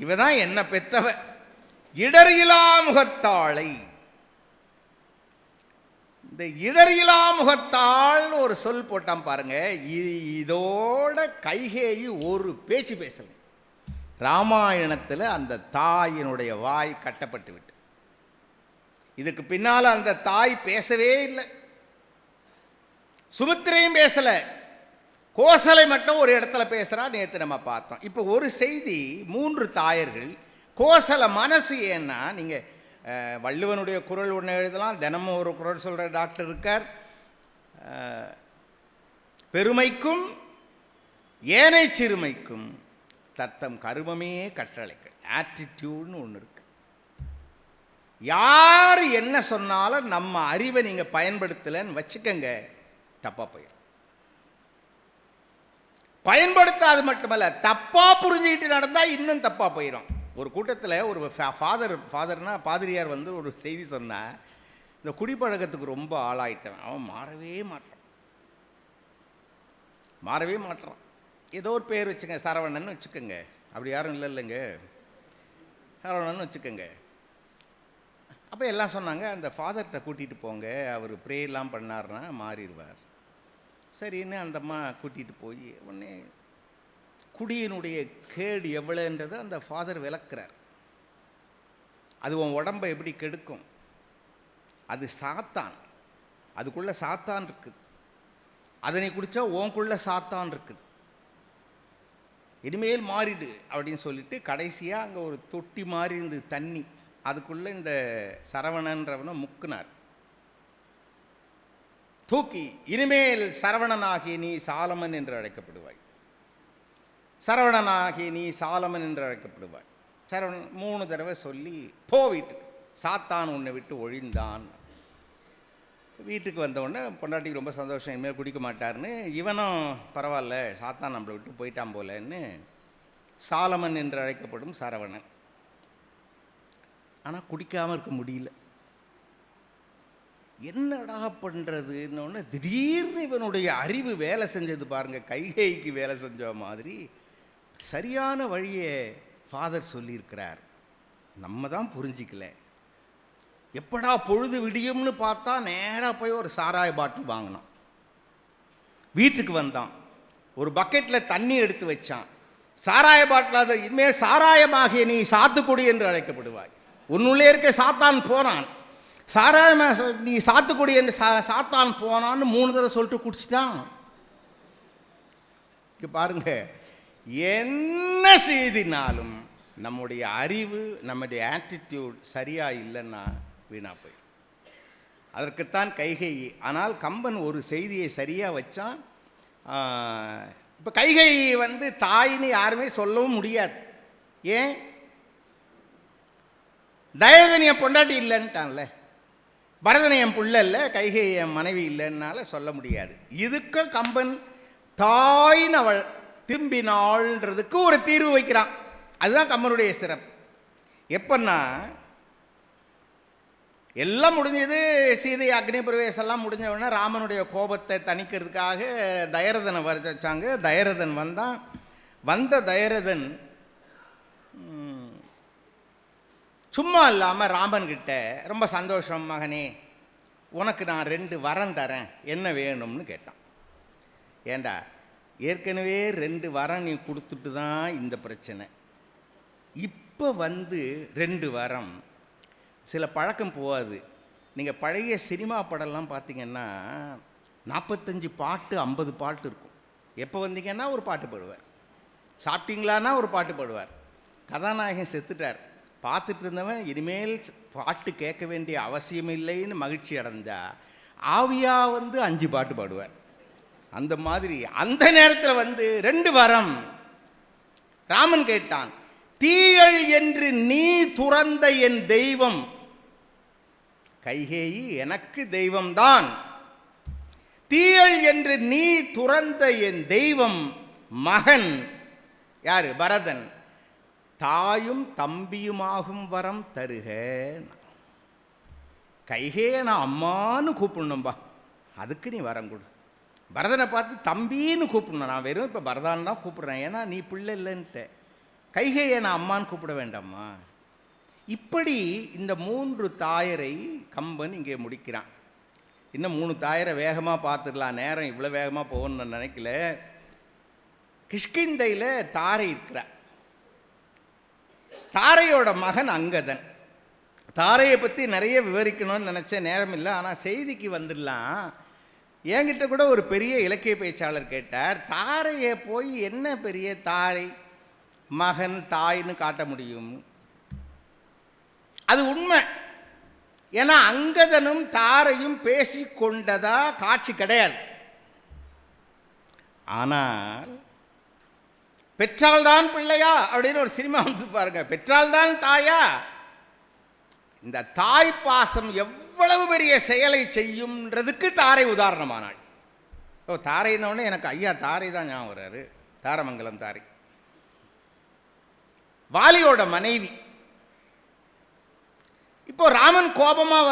இவ தான் என்ன பெத்தவ இடர் முகத்தாளை. இந்த இடர் முகத்தாள்னு ஒரு சொல் போட்டான் பாருங்க. இதோட கைகேயி ஒரு பேச்சு பேசல. ராமாயணத்தில் அந்த தாயினுடைய வாய் கட்டப்பட்டு விட்டு. இதுக்கு பின்னால் அந்த தாய் பேசவே இல்லை. சுமித்திரையும் பேசலை. கோசலை மட்டும் ஒரு இடத்துல பேசுகிறா நேற்று நம்ம பார்த்தோம். இப்போ ஒரு செய்தி மூன்று தாயர்கள் கோசல மனசு ஏன்னா நீங்கள் வள்ளுவனுடைய குரல் ஒன்று எழுதலாம் தினமும் ஒரு குரல் சொல்கிற டாக்டர் இருக்கார். பெருமைக்கும் ஏனை சிறுமைக்கும் தத்தம் கருமமே கற்றளைகள் ஆட்டிடியூட்னு ஒன்று இருக்குது யார் என்ன சொன்னாலும் நம்ம அறிவை நீங்கள் பயன்படுத்தலைன்னு வச்சுக்கங்க தப்பாக போயிடும் பயன்படுத்தாது மட்டுமல்ல தப்பாக புரிஞ்சுக்கிட்டு நடந்தால் இன்னும் தப்பாக போயிடும் ஒரு கூட்டத்தில் ஒரு ஃபாதர் ஃபாதர்னா பாதிரியார் வந்து ஒரு செய்தி சொன்னால் இந்த குடிப்பழக்கத்துக்கு ரொம்ப ஆளாயிட்டவன் அவன் மாறவே மாட்டான். மாறவே மாட்டான். ஏதோ ஒரு பேர் வச்சுங்க சரவணன் வச்சுக்கோங்க. அப்படி யாரும் இல்லை இல்லைங்க. சரவணன் வச்சுக்கோங்க. அப்போ எல்லாம் சொன்னாங்க அந்த ஃபாதர்கிட்ட கூட்டிகிட்டு போங்க அவர் ப்ரேயர்லாம் பண்ணாருன்னா மாறிடுவார். சரின்னு அந்த அம்மா கூட்டிகிட்டு போய் உடனே குடியினுடைய கேடு எவ்வளோன்றதை அந்த ஃபாதர் விளக்குறார். அது உன் உடம்பை எப்படி கெடுக்கும்? அது சாத்தான். அதுக்குள்ளே சாத்தான் இருக்குது. அதனை குடித்தா உன்குள்ளே சாத்தான் இருக்குது. இனிமேல் மாறிடு அப்படின்னு சொல்லிட்டு கடைசியாக அங்கே ஒரு தொட்டி மாதிரி இருந்தது தண்ணி. அதுக்குள்ளே இந்த சரவணன்றவனை முக்குனார். தூக்கி இனிமேல் சரவணனாகி நீ சாலமன் என்று அழைக்கப்படுவாய். சரவணனாகி நீ சாலமன் என்று அழைக்கப்படுவாய். சரவணன் மூணு தடவை சொல்லி போ வீட்டுக்கு. சாத்தான் உன்னை விட்டு ஒழிந்தான். வீட்டுக்கு வந்தவுடனே பொண்டாட்டிக்கு ரொம்ப சந்தோஷம். இனிமேல் குடிக்க மாட்டார்னு இவனும் பரவாயில்ல. சாத்தான் நம்மளை விட்டு போயிட்டான் போலன்னு சாலமன் என்று அழைக்கப்படும் சரவணன். ஆனால் குடிக்காமல் இருக்க முடியல. என்னடா பண்ணுறதுன்னு ஒன்று திடீர்னு இவனுடைய அறிவு வேலை செஞ்சது பாருங்கள் கைகைக்கு வேலை செஞ்ச மாதிரி சரியான வழியை ஃபாதர் சொல்லியிருக்கிறார். நம்ம தான் புரிஞ்சிக்கல. எப்படா பொழுது விடியும்னு பார்த்தா நேராக போய் ஒரு சாராய பாட்டில் வாங்கினான். வீட்டுக்கு வந்தான். ஒரு பக்கெட்டில் தண்ணி எடுத்து வச்சான். சாராய பாட்டில் அது இனிமேல் சாராயமாகிய நீ சாத்துக்குடி என்று அழைக்கப்படுவாய். உன்னுள்ளே இருக்க சாத்தான் போனான். சாராயமா நீ சாத்துக்குடி என்று சா சாத்தான் போனான்னு மூணு தடவை சொல்லிட்டு குடிச்சிட்டான். இங்கே பாருங்க. என்ன செய்தினாலும் நம்முடைய அறிவு நம்முடைய ஆட்டிடியூட் சரியாக இல்லைன்னா வீணா போய் அதற்குத்தான் கைகை ஆனால் கம்பன் ஒரு செய்தியை சரியாக வச்சான். இப்போ கைகை வந்து தாயின்னு யாருமே சொல்லவும் முடியாது. ஏன்? தயதன் பொண்டாட்டி இல்லைன்ட்டான்ல. பரதனையம் புள்ள இல்லை கைகை என் மனைவி இல்லைன்னால சொல்ல முடியாது. இதுக்கு கம்பன் தாய்னு அவள் திரும்பினாள்ன்றதுக்கு ஒரு தீர்வு வைக்கிறான். அதுதான் கம்பனுடைய சிறப்பு. எப்பன்னா எல்லாம் முடிஞ்சது சீதை அக்னி பிரவேசெல்லாம் ராமனுடைய கோபத்தை தணிக்கிறதுக்காக தயரதனை வர வச்சாங்க. தயரதன் வந்தான். வந்த தயரதன் சும்மா இல்லாமல் ராமன்கிட்ட ரொம்ப சந்தோஷம் மகனே உனக்கு நான் ரெண்டு வரம் தரேன் என்ன வேணும்னு கேட்டான். ஏண்டா ஏற்கனவே ரெண்டு வரம் நீ கொடுத்துட்டு தான் இந்த பிரச்சனை. இப்போ வந்து ரெண்டு வரம் சில பழக்கம் போகாது. நீங்கள் பழைய சினிமா படம்லாம் பார்த்தீங்கன்னா நாற்பத்தஞ்சு பாட்டு ஐம்பது பாட்டு இருக்கும். எப்போ வந்தீங்கன்னா ஒரு பாட்டு பாடுவார். சாப்பிட்டீங்களான்னா ஒரு பாட்டு பாடுவார். கதாநாயகன் செத்துட்டார். பார்த்துட்டு இருந்தவன் இனிமேல் பாட்டு கேட்க வேண்டிய அவசியம் இல்லைன்னு மகிழ்ச்சி அடைந்தா ஆவியா வந்து அஞ்சு பாட்டு பாடுவார். அந்த மாதிரி அந்த நேரத்தில் வந்து ரெண்டு வரம். ராமன் கேட்டான் தீயள் என்று நீ துறந்த என் தெய்வம் கைகேயி எனக்கு தெய்வம்தான். தீயள் என்று நீ துறந்த என் தெய்வம் மகன். யாரு? பரதன். தாயும் தம்பியுமாகும் வரம் தருக. கைகே நான் அம்மான்னு கூப்பிடணும்பா. அதுக்கு நீ வரம் கொடு. பரதனை பார்த்து தம்பின்னு கூப்பிடணும். நான் வெறும் இப்போ பரதான் தான் கூப்பிட்றேன். ஏன்னா நீ பிள்ளை இல்லைன்ட்ட. கைகையை நான் அம்மான்னு கூப்பிட வேண்டாமா? இப்படி இந்த மூன்று தாயரை கம்பன் இங்கே முடிக்கிறான். இன்னும் மூணு தாயரை வேகமாக பார்த்துடலாம். நேரம் இவ்வளோ வேகமாக போகணும்னு நினைக்கல. கிஷ்கிந்தையில் தாரை இருக்கிறார். தாரையோட மகன் அங்கதன். தாரையை பற்றி நிறைய விவரிக்கணும்னு நினச்ச நேரம் இல்லை ஆனால் செய்திக்கு வந்துடலாம். என்கிட்ட கூட ஒரு பெரிய இலக்கிய பேச்சாளர் கேட்டார் தாரையை போய் என்ன பெரிய தாரை மகன் தாய்னு காட்ட முடியும்? அது உண்மை. ஏன்னா அங்கதனும் தாரையும் பேசிக்கொண்டதா காட்சி கிடையாது. ஆனால் பெற்றால்தான் பிள்ளையா அப்படின்னு ஒரு சினிமா வந்து பாருங்க. பெற்றால்தான் தாயா. இந்த தாய் பாசம் எவ்வளவு பெரிய செயலை செய்யும்ன்றதுக்கு தாரை உதாரணமானாள். ஓ தாரைன்னொடனே எனக்கு ஐயா தாரை தான் ஞாபகம் வர்றாரு. தாரமங்கலம் தாரை. வாலியோட மனைவி இப்போ ராமன் கோபமாக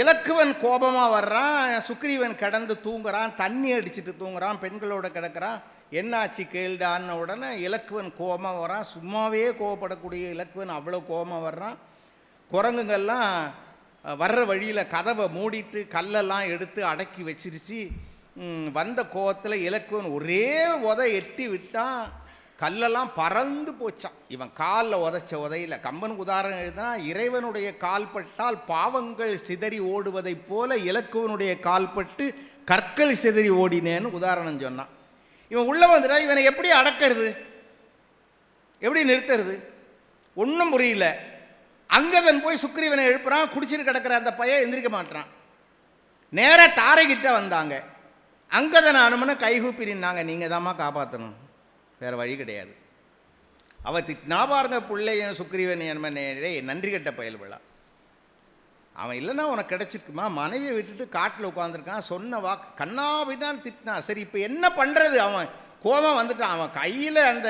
இலக்குவன் கோபமாக வர்றான் சுக்ரீவன் கடந்து தூங்குறான் தண்ணி அடிச்சுட்டு தூங்குறான் பெண்களோட கிடக்கிறான். என்னாச்சு கேள்டான்னு உடனே இலக்குவன் கோபமாக வரான் சும்மாவே கோபப்படக்கூடிய இலக்குவன் அவ்வளோ கோபமாக வர்றான். குரங்குங்கள்லாம் வர்ற வழியில் கதவை மூடிட்டு கல்லெல்லாம் எடுத்து அடக்கி வச்சிருச்சு. வந்த கோபத்தில் இலக்குவன் ஒரே உத எட்டி விட்டான். கல்லெல்லாம் பறந்து போச்சான். இவன் காலில் உதைச்ச உதையில். கம்பனுக்கு உதாரணம் எழுதினா இறைவனுடைய கால்பட்டால் பாவங்கள் சிதறி ஓடுவதைப் போல இலக்குவனுடைய கால்பட்டு கற்கள் சிதறி ஓடினேன்னு உதாரணம் சொன்னான். இவன் உள்ளே வந்துடா இவனை எப்படி அடக்கிறது? எப்படி நிறுத்துறது? ஒன்றும் புரியல. அங்கதன் போய் சுக்ரீவனை எழுப்புறான் குடிச்சிட்டு கிடக்கிற அந்த பையன் எந்திரிக்க மாட்டான் நேராக தாரைக்கிட்ட வந்தாங்க. அங்கதன் அனுமனை கைகூப்பி நின்னாங்க. நீங்கள் தாம்மா காப்பாற்றணும் வேறு வழி கிடையாது. அவ திட்டினா பாருங்க பிள்ளையும் சுக்ரீவன் என்பனே நன்றி கட்ட பயல் விழா. அவன் இல்லைன்னா உனக்கு கிடச்சிருக்குமா? மனைவியை விட்டுட்டு காட்டில் உட்காந்துருக்கான் சொன்ன வா கண்ணா அப்படின்னு திட்டினான். சரி இப்போ என்ன பண்ணுறது அவன்? கோபம் வந்துட்டான். அவன் கையில் அந்த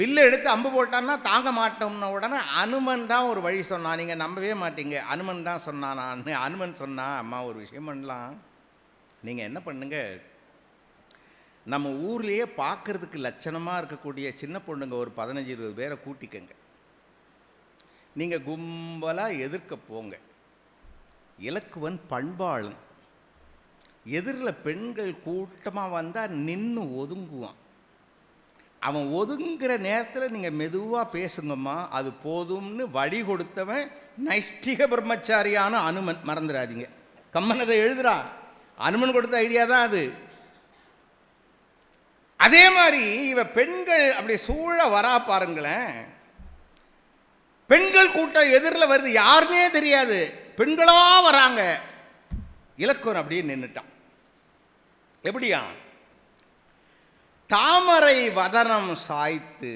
வில்லை எடுத்து அம்பு போட்டான்னா தாங்க மாட்டோம்ன உடனே அனுமன் தான் ஒரு வழி சொன்னான். நீங்கள் நம்பவே மாட்டீங்க. அனுமன் தான் சொன்னானான்னு நான் அனுமன் சொன்னான் அம்மா ஒரு விஷயம் பண்ணலாம். நீங்கள் என்ன பண்ணுங்கள் நம்ம ஊர்லேயே பார்க்கறதுக்கு லட்சணமாக இருக்கக்கூடிய சின்ன பொண்ணுங்க ஒரு பதினஞ்சு இருபது பேரை கூட்டிக்கங்க. நீங்கள் கும்பலாக எதிர்க்க போங்க. இலக்குவன் பண்பாளும் எதிரில் பெண்கள் கூட்டமாக வந்தால் நின்று ஒதுங்குவான். அவன் ஒதுங்குற நேரத்தில் நீங்கள் மெதுவாக பேசுங்கம்மா அது போதும்னு வழி கொடுத்தவன் நைஷ்டிக பிரம்மச்சாரியான அனுமன். மறந்துடாதீங்க. கம்மன் அதை எழுதுறான். அனுமன் கொடுத்த ஐடியா தான் அது. அதே மாதிரி இவ பெண்கள் அப்படி சூழ வரா பாருங்களேன். பெண்கள் கூட்டம் எதிரில் வருது யாருனே தெரியாது. பெண்களாக வராங்க. இலக்குவன் அப்படியே நின்றுட்டான் எப்படியா? தாமரை வதனம் சாய்த்து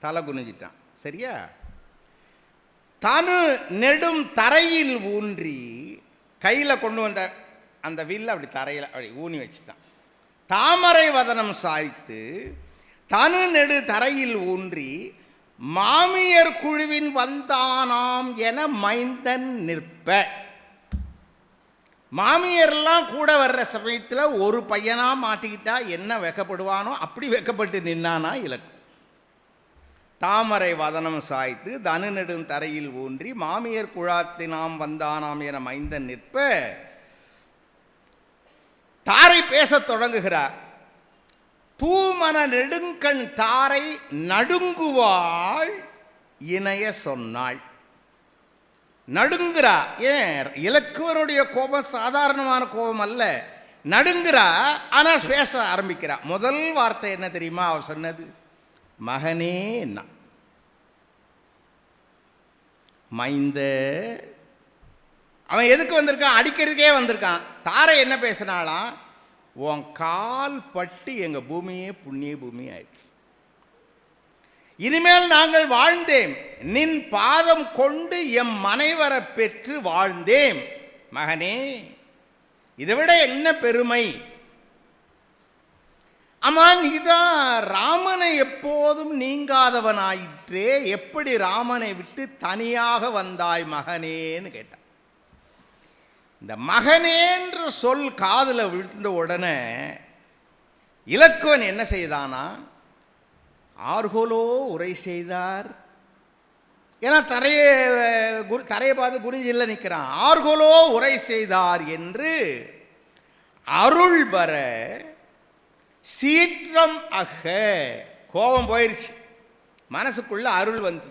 தலை குனிஞ்சிட்டான். சரியா? தனு நெடும் தரையில் ஊன்றி கையில் கொண்டு வந்த அந்த வில்ல அப்படி தரையில் அப்படி ஊனி வச்சுட்டான். தாமரை வதனம் சாய்த்து தனு நெடு தரையில் ஊன்றி மாமியர் குழுவின் வந்தானாம் என மைந்தன் நிற்ப. மாமியர்லாம் கூட வர்ற சமயத்தில் ஒரு பையனாக மாட்டிக்கிட்டா என்ன வெக்கப்படுவானோ அப்படி வெக்கப்பட்டு நின்னானா இலக்கு. தாமரை வதனம் சாய்த்து தனு நெடும் தரையில் ஊன்றி மாமியர் குழாத்தினாம் வந்தானாம் என மைந்தன் நிற்ப. தாரை பேசத் தொடங்குகிறார். தூமன நெடுங்கண் தாரை நடுங்குவாள் இணைய சொன்னாள். நடுங்குறா ஏன்? இலக்குவனுடைய கோபம் சாதாரணமான கோபம் அல்ல. நடுங்குறா ஆனால் பேச ஆரம்பிக்கிறா. முதல் வார்த்தை என்ன தெரியுமா அவ சொன்னது? மகனே நான். மைந்த அவன் எதுக்கு வந்திருக்கான்? அடிக்கிறதுக்கே வந்திருக்கான். தாரை என்ன பேசினாலாம் உன் கால் பட்டு எங்கள் பூமியே புண்ணிய பூமி ஆயிடுச்சு. இனிமேல் நாங்கள் வாழ்ந்தேம் நின் பாதம் கொண்டு எம் மனைவரை பெற்று வாழ்ந்தேம் மகனே இதை விட என்ன பெருமை? அம்மா நீதான் ராமனை எப்போதும் நீங்காதவனாயிற்றே. எப்படி ராமனை விட்டு தனியாக வந்தாய் மகனேன்னு கேட்டான் இந்த மகனேன்ற சொல் காதில் விழுந்த உடனே இலக்குவன் என்ன செய்தானா? ஆர்கோலோ உரை செய்தார். ஏன்னா தரையை குரு தரையை பார்த்து குருஜில்ல நிற்கிறான் ஆர்கோலோ உரை செய்தார் என்று அருள் வர சீற்றம் அக. கோபம் போயிடுச்சு மனசுக்குள்ள அருள் வந்து.